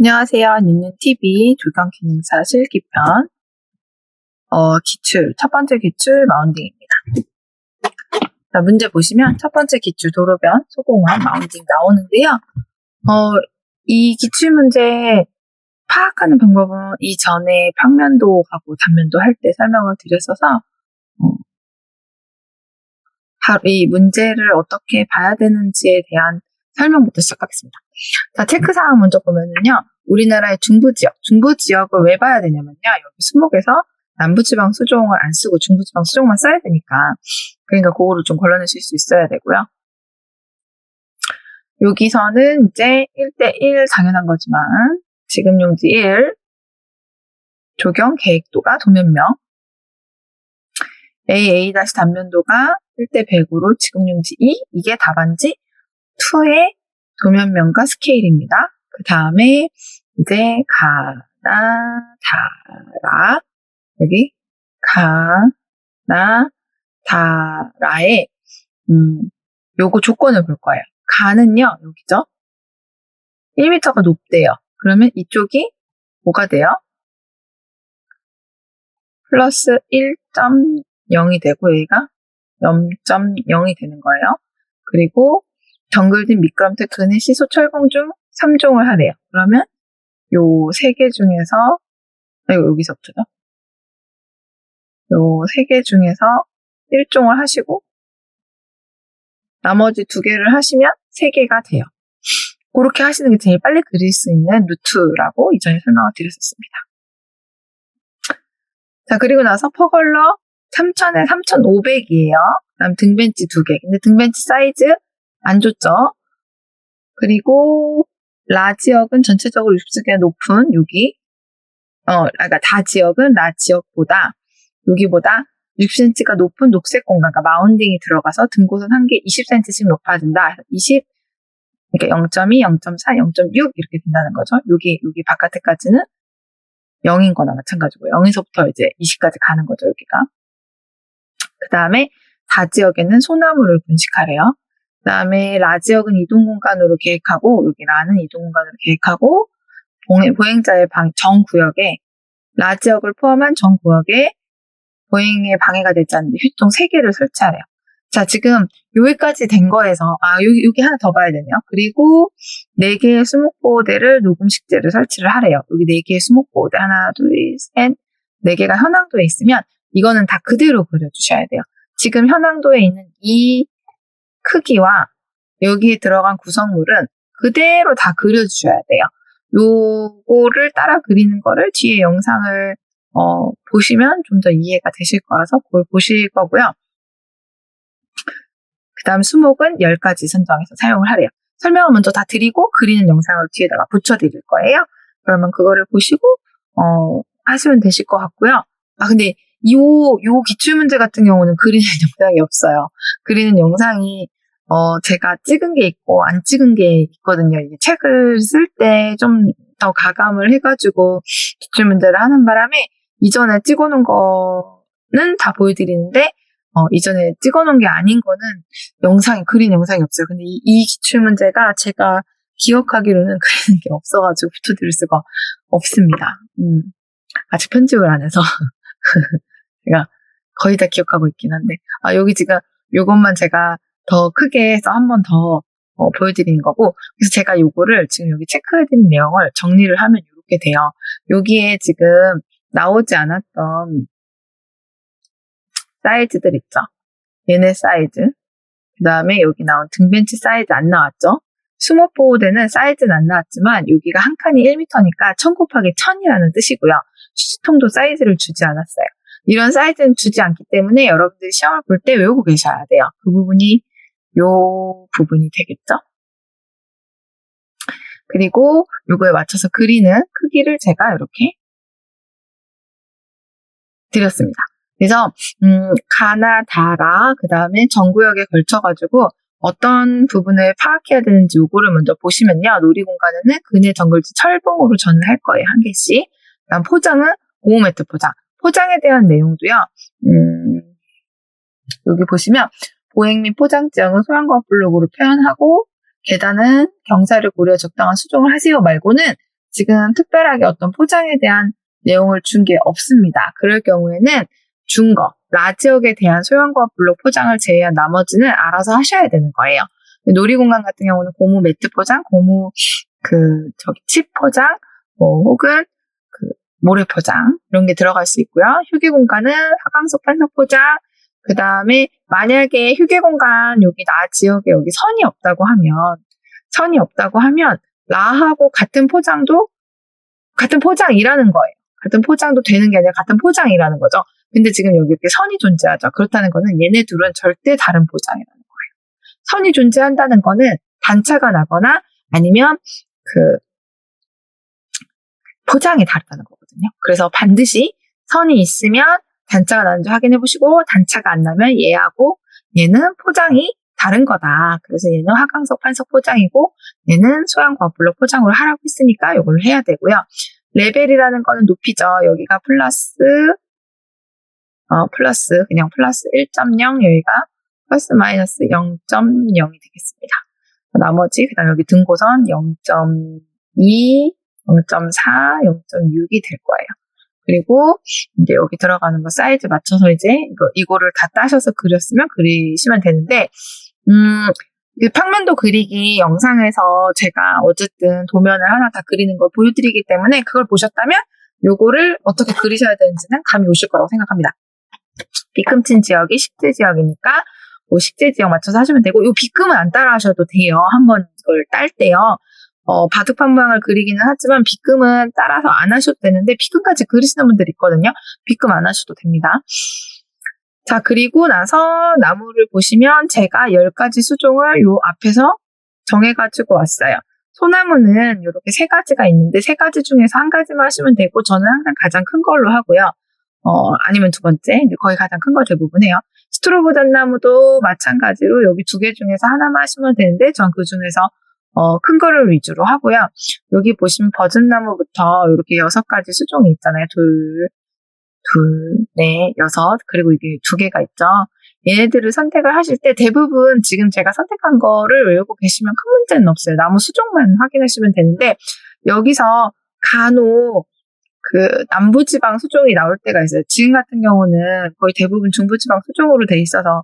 안녕하세요. 뉴뉴TV 조경기능사 실기편 어, 기출, 첫 번째 기출 마운딩입니다. 자, 문제 보시면 첫 번째 기출 도로변 소공원 마운딩 나오는데요. 어, 이 기출 문제 파악하는 방법은 이전에 평면도하고 단면도 할 때 설명을 드렸어서 어, 바로 이 문제를 어떻게 봐야 되는지에 대한 설명부터 시작하겠습니다. 자, 체크사항 먼저 보면은요, 우리나라의 중부지역, 중부지역을 왜 봐야 되냐면요, 여기 수목에서 남부지방 수종을 안 쓰고 중부지방 수종만 써야 되니까, 그러니까 그거를 좀 걸러내실 수 있어야 되고요. 여기서는 이제 1대1 당연한 거지만, 지금 용지 1, 조경 계획도가 도면명, AA 다시 단면도가 1대 100으로 지금 용지 2, 이게 답안지 2의 도면면과 스케일입니다. 그 다음에 이제 가나 다라 여기 가나 다라의 음 요거 조건을 볼 거예요. 가는요 여기죠. 1m가 높대요. 그러면 이쪽이 뭐가 돼요? 플러스 1.0이 되고 얘가 0.0이 되는 거예요. 그리고 정글진 미끄럼틀 근해 시소 철공 중 3종을 하래요. 그러면 요 세 개 중에서 아, 이거 여기서부터죠. 요 세 개 중에서 1종을 하시고 나머지 두 개를 하시면 세 개가 돼요. 그렇게 하시는 게 제일 빨리 그릴 수 있는 루트라고 이전에 설명을 드렸었습니다. 자, 그리고 나서 퍼걸러 3000에 3500이에요. 그 다음 등벤치 두 개. 근데 등벤치 사이즈 안 좋죠? 그리고 라 지역은 전체적으로 60개 높은 여기 어, 그러니까 다 지역은 라 지역보다 여기보다 60cm가 높은 녹색 공간, 그러니까 마운딩이 들어가서 등고선 한 개 20cm씩 높아진다. 20, 그러니까 0.2, 0.4, 0.6 이렇게 된다는 거죠. 여기 여기 바깥에까지는 0인 거나 마찬가지고 0에서부터 이제 20까지 가는 거죠, 여기가. 그 다음에 다 지역에는 소나무를 분식하래요. 그 다음에 라 지역은 이동 공간으로 계획하고 여기 라는 이동 공간으로 계획하고 보행자의 방, 정 구역에 라 지역을 포함한 정 구역에 보행에 방해가 되지 않는 휴통 3개를 설치하래요. 자, 지금 여기까지 된 거에서, 아, 여기, 여기 하나 더 봐야 되네요. 그리고 4개의 수목보호대를 녹음식재를 설치를 하래요. 여기 4개의 수목보호대, 하나, 둘, 셋, 4개가 현황도에 있으면 이거는 다 그대로 그려주셔야 돼요. 지금 현황도에 있는 이 크기와 여기에 들어간 구성물은 그대로 다 그려주셔야 돼요. 요거를 따라 그리는 거를 뒤에 영상을 어, 보시면 좀 더 이해가 되실 거라서 그걸 보실 거고요. 그 다음 수목은 10가지 선정해서 사용을 하래요. 설명을 먼저 다 드리고 그리는 영상을 뒤에다가 붙여드릴 거예요. 그러면 그거를 보시고 어, 하시면 되실 것 같고요. 아 근데 요, 요 기출문제 같은 경우는 그리는 영상이 없어요. 그리는 영상이 어, 제가 찍은 게 있고 안 찍은 게 있거든요. 이게 책을 쓸 때 좀 더 가감을 해가지고 기출문제를 하는 바람에 이전에 찍어놓은 거는 다 보여드리는데 어, 이전에 찍어놓은 게 아닌 거는 영상이 그린 영상이 없어요. 근데 이, 이 기출문제가 제가 기억하기로는 그리는 게 없어가지고 붙여드릴 수가 없습니다. 음, 아직 편집을 안 해서 제가 거의 다 기억하고 있긴 한데 아 여기 지금 요것만 제가 더 크게 해서 한 번더 어, 보여드리는 거고 그래서 제가 요거를 지금 여기 체크해드린 내용을 정리를 하면 이렇게 돼요. 여기에 지금 나오지 않았던 사이즈들 있죠. 얘네 사이즈. 그 다음에 여기 나온 등벤치 사이즈 안 나왔죠. 수목보호대는 사이즈는 안 나왔지만 여기가 한 칸이 1m니까 1000 곱하기 1000이라는 뜻이고요. 휴지통도 사이즈를 주지 않았어요. 이런 사이즈는 주지 않기 때문에 여러분들이 시험을 볼 때 외우고 계셔야 돼요. 그 부분이 요 부분이 되겠죠. 그리고 요거에 맞춰서 그리는 크기를 제가 이렇게 드렸습니다. 그래서 음, 가나 다라 그 다음에 정구역에 걸쳐가지고 어떤 부분을 파악해야 되는지 요거를 먼저 보시면요. 놀이공간에는 그네 정글지 철봉으로 전을 할 거예요. 한 개씩. 그다음 포장은 5m 포장. 포장에 대한 내용도요. 음, 여기 보시면 보행 및 포장 지역은 소양과 블록으로 표현하고 계단은 경사를 고려 적당한 수정을 하세요 말고는 지금 특별하게 어떤 포장에 대한 내용을 준 게 없습니다. 그럴 경우에는 준 거, 라지역에 대한 소형과 블록 포장을 제외한 나머지는 알아서 하셔야 되는 거예요. 놀이공간 같은 경우는 고무 매트 포장, 고무 그 저기 칩 포장, 뭐 혹은 그 모래 포장 이런 게 들어갈 수 있고요. 휴게 공간은 하강석 판석 포장. 그 다음에 만약에 휴게 공간 여기 나 지역에 여기 선이 없다고 하면 선이 없다고 하면 라하고 같은 포장도 같은 포장이라는 거예요. 같은 포장도 되는 게 아니라 같은 포장이라는 거죠. 근데 지금 여기 이렇게 선이 존재하죠. 그렇다는 거는 얘네 둘은 절대 다른 포장이라는 거예요. 선이 존재한다는 거는 단차가 나거나 아니면 그 포장이 다르다는 거거든요. 그래서 반드시 선이 있으면 단차가 나는지 확인해 보시고 단차가 안 나면 얘하고 얘는 포장이 다른 거다. 그래서 얘는 화강석 판석 포장이고 얘는 소형 과블록 포장으로 하라고 했으니까 이걸 해야 되고요. 레벨이라는 거는 높이죠. 여기가 플러스 어, 플러스 그냥 플러스 1.0 여기가 플러스 마이너스 0.0이 되겠습니다. 나머지 그다음 여기 등고선 0.2, 0.4, 0.6이 될 거예요. 그리고 이제 여기 들어가는 거 사이즈 맞춰서 이제 이거 이거를 다 따셔서 그렸으면 그리시면 되는데 음, 그 평면도 그리기 영상에서 제가 어쨌든 도면을 하나 다 그리는 걸 보여드리기 때문에 그걸 보셨다면 요거를 어떻게 그리셔야 되는지는 감이 오실 거라고 생각합니다. 비금친 지역이 식재 지역이니까 뭐 식재 지역 맞춰서 하시면 되고 요 비금은 안 따라 하셔도 돼요. 한번 이걸 딸 때요. 어, 바둑판 모양을 그리기는 하지만 비금은 따라서 안 하셔도 되는데 비금까지 그리시는 분들 있거든요. 비금 안 하셔도 됩니다. 자, 그리고 나서 나무를 보시면 제가 10가지 수종을 요 앞에서 정해가지고 왔어요. 소나무는 이렇게 세 가지가 있는데 세 가지 중에서 한 가지만 하시면 되고 저는 항상 가장 큰 걸로 하고요. 어, 아니면 두 번째, 거의 가장 큰 걸 대부분 해요. 스트로보단 나무도 마찬가지로 여기 두 개 중에서 하나만 하시면 되는데 전 그 중에서 어, 큰 거를 위주로 하고요. 여기 보시면 버즘나무부터 이렇게 여섯 가지 수종이 있잖아요. 둘, 둘, 넷, 여섯, 그리고 이게 두 개가 있죠. 얘네들을 선택을 하실 때 대부분 지금 제가 선택한 거를 외우고 계시면 큰 문제는 없어요. 나무 수종만 확인하시면 되는데 여기서 간혹 그 남부지방 수종이 나올 때가 있어요. 지금 같은 경우는 거의 대부분 중부지방 수종으로 돼 있어서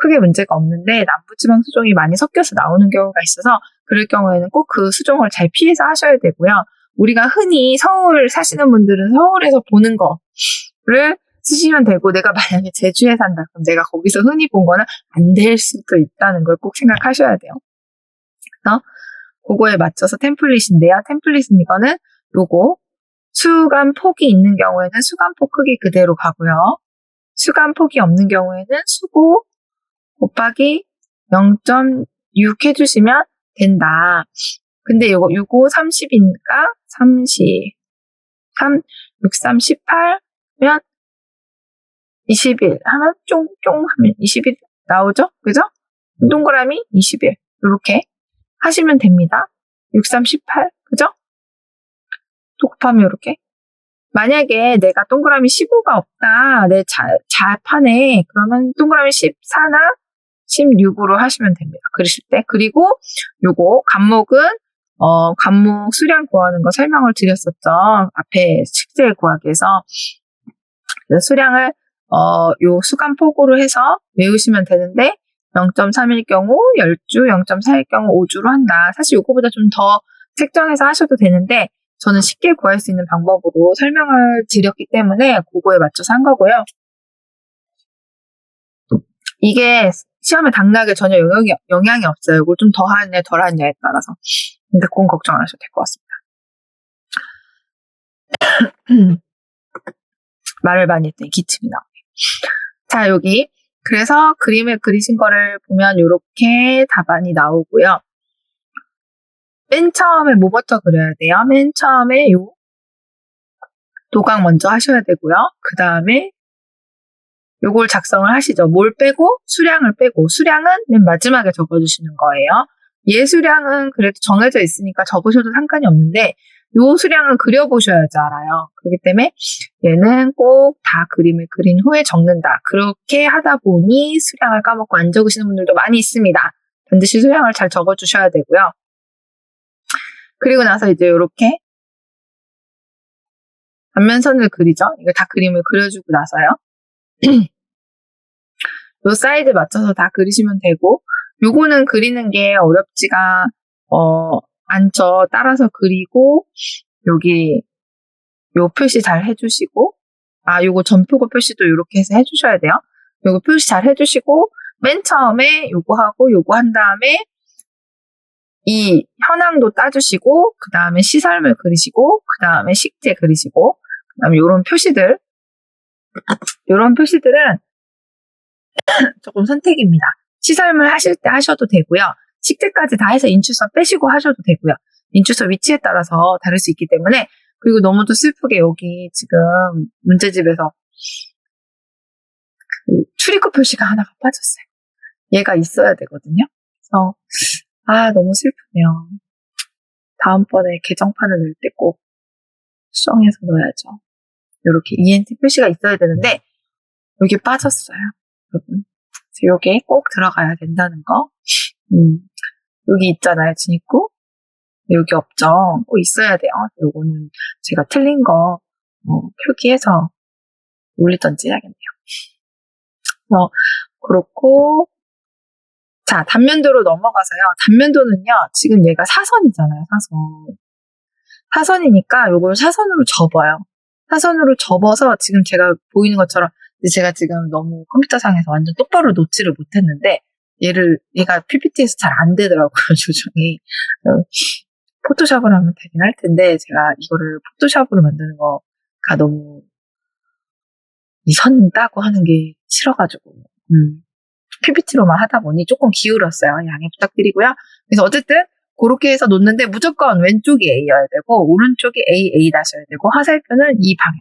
크게 문제가 없는데 남부지방 수종이 많이 섞여서 나오는 경우가 있어서 그럴 경우에는 꼭 그 수종을 잘 피해서 하셔야 되고요. 우리가 흔히 서울 사시는 분들은 서울에서 보는 거를 쓰시면 되고 내가 만약에 제주에 산다 그럼 내가 거기서 흔히 본 거는 안 될 수도 있다는 걸 꼭 생각하셔야 돼요. 그래서 그거에 맞춰서 템플릿인데요. 템플릿은 이거는 요거 수간 폭이 있는 경우에는 수간 폭 크기 그대로 가고요. 수간 폭이 없는 경우에는 수고 곱하기 0.6 해주시면 된다. 근데 요거 65 30이니까 30, 3, 63, 18면 21 하면 쫑쫑 하면 21 나오죠? 그죠? 동그라미 21 이렇게 하시면 됩니다. 63, 18 그죠? 또 곱하면 이렇게 만약에 내가 동그라미 15가 없다 내 자, 자판에 그러면 동그라미 14나 16으로 하시면 됩니다. 그리실 때 그리고 요거 간목은 어, 간목 수량 구하는 거 설명을 드렸었죠. 앞에 식재 구하기에서 수량을 어, 요 수간 폭으로 해서 외우시면 되는데 0.3일 경우 10주, 0.4일 경우 5주로 한다. 사실 요거보다 좀 더 책정해서 하셔도 되는데 저는 쉽게 구할 수 있는 방법으로 설명을 드렸기 때문에 그거에 맞춰서 한 거고요. 이게 시험에 당락에 전혀 영향이, 영향이 없어요. 이걸 좀 더 하느냐 덜 하느냐에 따라서. 근데 그건 걱정 안 하셔도 될 것 같습니다. 말을 많이 했더니 기침이 나오네. 자, 여기. 그래서 그림을 그리신 거를 보면 이렇게 답안이 나오고요. 맨 처음에 뭐부터 그려야 돼요? 맨 처음에 요 도강 먼저 하셔야 되고요. 그 다음에 요걸 작성을 하시죠. 뭘 빼고 수량을 빼고 수량은 맨 마지막에 적어주시는 거예요. 얘 수량은 그래도 정해져 있으니까 적으셔도 상관이 없는데 요 수량을 그려보셔야지 알아요. 그렇기 때문에 얘는 꼭 다 그림을 그린 후에 적는다. 그렇게 하다 보니 수량을 까먹고 안 적으시는 분들도 많이 있습니다. 반드시 수량을 잘 적어주셔야 되고요. 그리고 나서 이제 이렇게 단면선을 그리죠. 이거 다 그림을 그려주고 나서요. 요 사이즈 맞춰서 다 그리시면 되고, 요거는 그리는 게 어렵지가, 어, 않죠. 따라서 그리고, 여기, 요 표시 잘 해주시고, 아, 요거 전표고 표시도 이렇게 해서 해주셔야 돼요. 요거 표시 잘 해주시고, 맨 처음에 요거 하고, 요거 한 다음에, 이 현황도 따주시고, 그 다음에 시설물 그리시고, 그 다음에 식재 그리시고, 그 다음에 요런 표시들, 요런 표시들은 조금 선택입니다. 시설물 하실 때 하셔도 되고요. 식재까지 다 해서 인출서 빼시고 하셔도 되고요. 인출서 위치에 따라서 다를 수 있기 때문에 그리고 너무도 슬프게 여기 지금 문제집에서 그 출입구 표시가 하나가 빠졌어요. 얘가 있어야 되거든요. 그래서 아 너무 슬프네요. 다음번에 개정판을 넣을 때 꼭 수정해서 넣어야죠. 이렇게 ENT 표시가 있어야 되는데 여기 빠졌어요. 여러분. 요게 꼭 들어가야 된다는 거. 음, 여기 있잖아요, 진입구. 여기 없죠. 꼭 있어야 돼요. 요거는 제가 틀린 거 어, 표기해서 올리던지 해야겠네요. 어, 그렇고 자 단면도로 넘어가서요. 단면도는요. 지금 얘가 사선이잖아요. 사선. 사선이니까 요걸 사선으로 접어요. 사선으로 접어서 지금 제가 보이는 것처럼 제가 지금 너무 컴퓨터상에서 완전 똑바로 놓지를 못했는데 얘를 얘가 PPT에서 잘 안 되더라고요 조정이. 어, 포토샵을 하면 되긴 할 텐데 제가 이거를 포토샵으로 만드는 거가 너무 이 선 따고 하는 게 싫어가지고. 음, PPT로만 하다 보니 조금 기울었어요. 양해 부탁드리고요. 그래서 어쨌든 그렇게 해서 놓는데 무조건 왼쪽이 A여야 되고 오른쪽이 A, A 다셔야 되고 화살표는 이 방향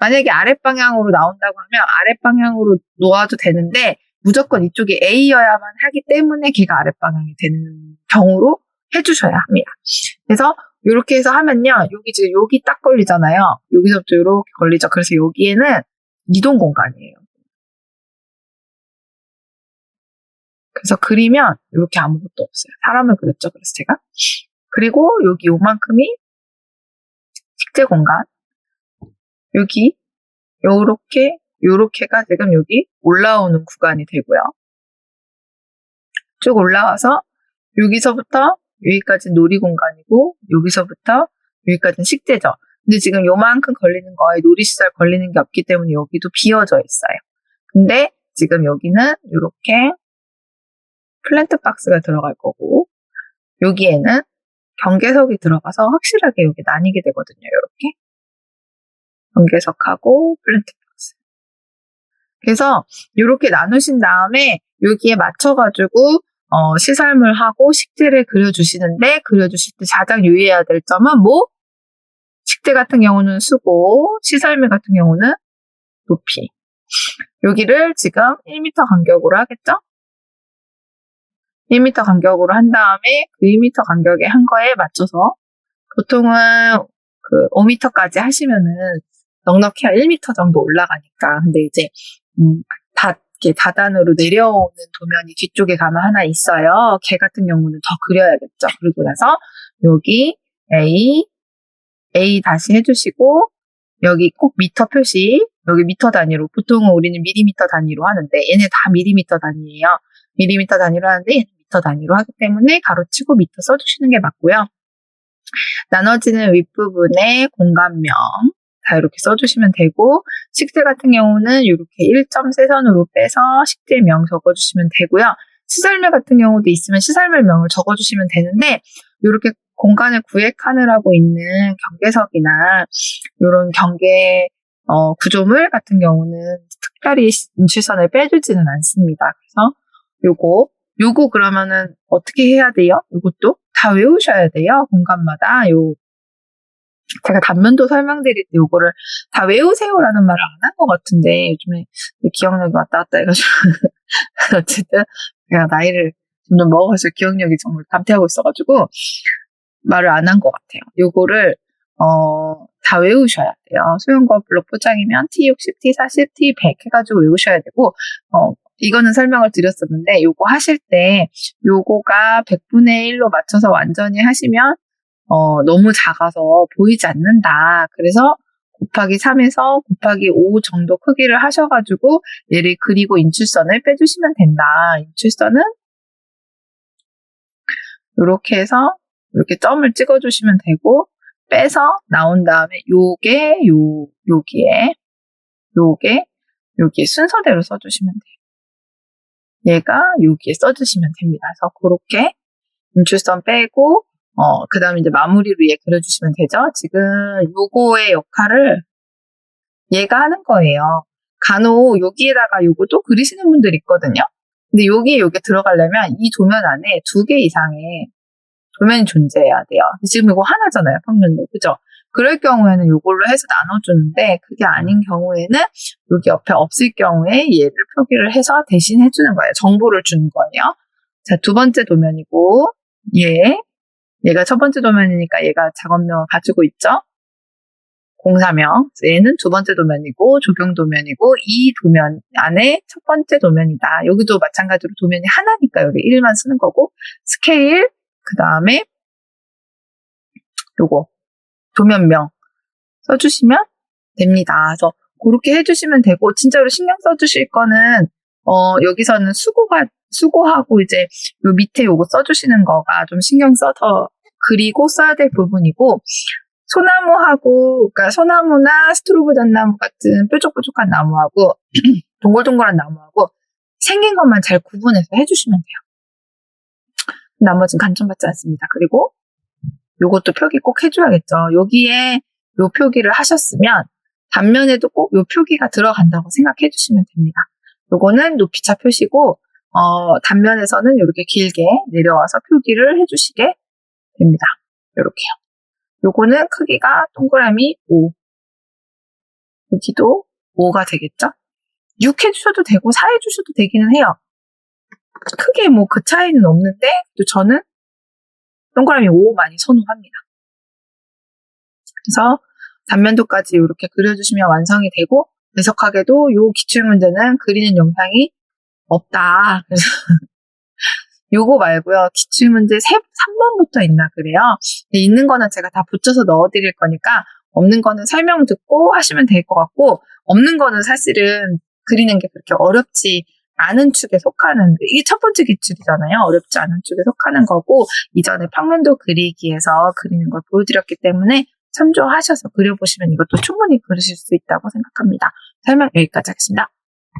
만약에 아랫방향으로 나온다고 하면 아랫방향으로 놓아도 되는데 무조건 이쪽이 A여야만 하기 때문에 걔가 아랫방향이 되는 경우로 해주셔야 합니다. 그래서 이렇게 해서 하면요. 여기 지금 여기 딱 걸리잖아요. 여기서부터 이렇게 걸리죠. 그래서 여기에는 이동 공간이에요. 그래서 그리면 이렇게 아무것도 없어요. 사람을 그렸죠. 그래서 제가. 그리고 여기 요만큼이 식재 공간. 여기 요렇게 요렇게가 지금 여기 올라오는 구간이 되고요. 쭉 올라와서 여기서부터 여기까지 놀이 공간이고 여기서부터 여기까지는 식재죠. 근데 지금 요만큼 걸리는 거에 놀이시설 걸리는 게 없기 때문에 여기도 비어져 있어요. 근데 지금 여기는 이렇게 플랜트 박스가 들어갈 거고 여기에는 경계석이 들어가서 확실하게 여기 나뉘게 되거든요. 이렇게 경계석하고 플랜트 박스. 그래서 이렇게 나누신 다음에 여기에 맞춰가지고 어, 시설물하고 식재를 그려주시는데 그려주실 때 가장 유의해야 될 점은 뭐? 식재 같은 경우는 수고, 시설물 같은 경우는 높이. 여기를 지금 1m 간격으로 하겠죠? 1m 간격으로 한 다음에 그 1m 간격에 한 거에 맞춰서 보통은 그 5m까지 하시면은 넉넉히 한 1m 정도 올라가니까. 근데 이제, 음, 다, 이렇게 다단으로 내려오는 도면이 뒤쪽에 가면 하나 있어요. 걔 같은 경우는 더 그려야겠죠. 그리고 나서 여기 A, A 다시 해주시고, 여기 꼭 미터 표시, 여기 미터 단위로, 보통은 우리는 미리미터 단위로 하는데, 얘네 다 미리미터 단위예요. 미리미터 단위로 하는데, 미터 단위로 하기 때문에 가로치고 미터 써주시는 게 맞고요. 나눠지는 윗부분에 공간명, 다 이렇게 써주시면 되고 식재 같은 경우는 이렇게 1.3선으로 빼서 식재명 적어주시면 되고요. 시설물 같은 경우도 있으면 시설물명을 적어주시면 되는데 이렇게 공간을 구획하느라고 있는 경계석이나 이런 경계 어, 구조물 같은 경우는 특별히 인출선을 빼주지는 않습니다. 그래서 요거 요거 그러면은 어떻게 해야 돼요? 요것도 다 외우셔야 돼요. 공간마다 요 제가 단면도 설명드릴 때 요거를 다 외우세요라는 말을 안 한 것 같은데 요즘에 기억력이 왔다 갔다 해가지고 어쨌든 제가 나이를 점점 먹어서 기억력이 정말 감퇴하고 있어가지고 말을 안 한 것 같아요. 요거를 어, 다 외우셔야 돼요. 소형과 블록 포장이면 T60, T40, T100 해가지고 외우셔야 되고, 어, 이거는 설명을 드렸었는데, 요거 하실 때, 요거가 100분의 1로 맞춰서 완전히 하시면, 어, 너무 작아서 보이지 않는다. 그래서 곱하기 3에서 곱하기 5 정도 크기를 하셔가지고 얘를 그리고 인출선을 빼주시면 된다. 인출선은 이렇게 해서 이렇게 점을 찍어주시면 되고 빼서 나온 다음에 요게 요 여기에 요게 여기 순서대로 써주시면 돼요. 얘가 여기에 써주시면 됩니다. 그래서 그렇게 인출선 빼고 어, 그 다음에 이제 마무리로 얘 그려주시면 되죠. 지금 요거의 역할을 얘가 하는 거예요. 간혹 여기에다가 요것도 그리시는 분들 있거든요. 근데 여기에 요게 들어가려면 이 도면 안에 두 개 이상의 도면이 존재해야 돼요. 지금 이거 하나잖아요, 평면도. 그죠? 그럴 경우에는 요걸로 해서 나눠주는데, 그게 아닌 경우에는 여기 옆에 없을 경우에 얘를 표기를 해서 대신 해주는 거예요. 정보를 주는 거예요. 자, 두 번째 도면이고, 얘. 얘가 첫 번째 도면이니까 얘가 작업명을 가지고 있죠. 공사명. 얘는 두 번째 도면이고, 조경 도면이고, 이 도면 안에 첫 번째 도면이다. 여기도 마찬가지로 도면이 하나니까 여기 1만 쓰는 거고, 스케일, 그 다음에 요거, 도면명 써주시면 됩니다. 그래서 그렇게 해주시면 되고, 진짜로 신경 써주실 거는, 어, 여기서는 수고가, 수고하고 이제 요 밑에 요거 써주시는 거가 좀 신경 써서 그리고 써야 될 부분이고, 소나무하고, 그러니까 소나무나 스트로브 잣나무 같은 뾰족뾰족한 나무하고, 동글동글한 나무하고, 생긴 것만 잘 구분해서 해주시면 돼요. 나머지는 간청받지 않습니다. 그리고, 요것도 표기 꼭 해줘야겠죠. 여기에 요 표기를 하셨으면, 단면에도 꼭 요 표기가 들어간다고 생각해 주시면 됩니다. 요거는 높이차 표시고, 어, 단면에서는 이렇게 길게 내려와서 표기를 해주시게 됩니다. 요렇게요. 요거는 크기가 동그라미 5. 여기도 5가 되겠죠? 6 해주셔도 되고 4 해주셔도 되기는 해요. 크게 뭐 그 차이는 없는데, 또 저는 동그라미 5 많이 선호합니다. 그래서 단면도까지 이렇게 그려주시면 완성이 되고, 배석하게도 요 기출문제는 그리는 영상이 없다. 그래서 요거 말고요. 기출문제 3번부터 있나 그래요. 있는 거는 제가 다 붙여서 넣어드릴 거니까 없는 거는 설명 듣고 하시면 될 것 같고 없는 거는 사실은 그리는 게 그렇게 어렵지 않은 축에 속하는 이게 첫 번째 기출이잖아요. 어렵지 않은 축에 속하는 거고 이전에 평면도 그리기에서 그리는 걸 보여드렸기 때문에 참조하셔서 그려보시면 이것도 충분히 그리실 수 있다고 생각합니다. 설명 여기까지 하겠습니다.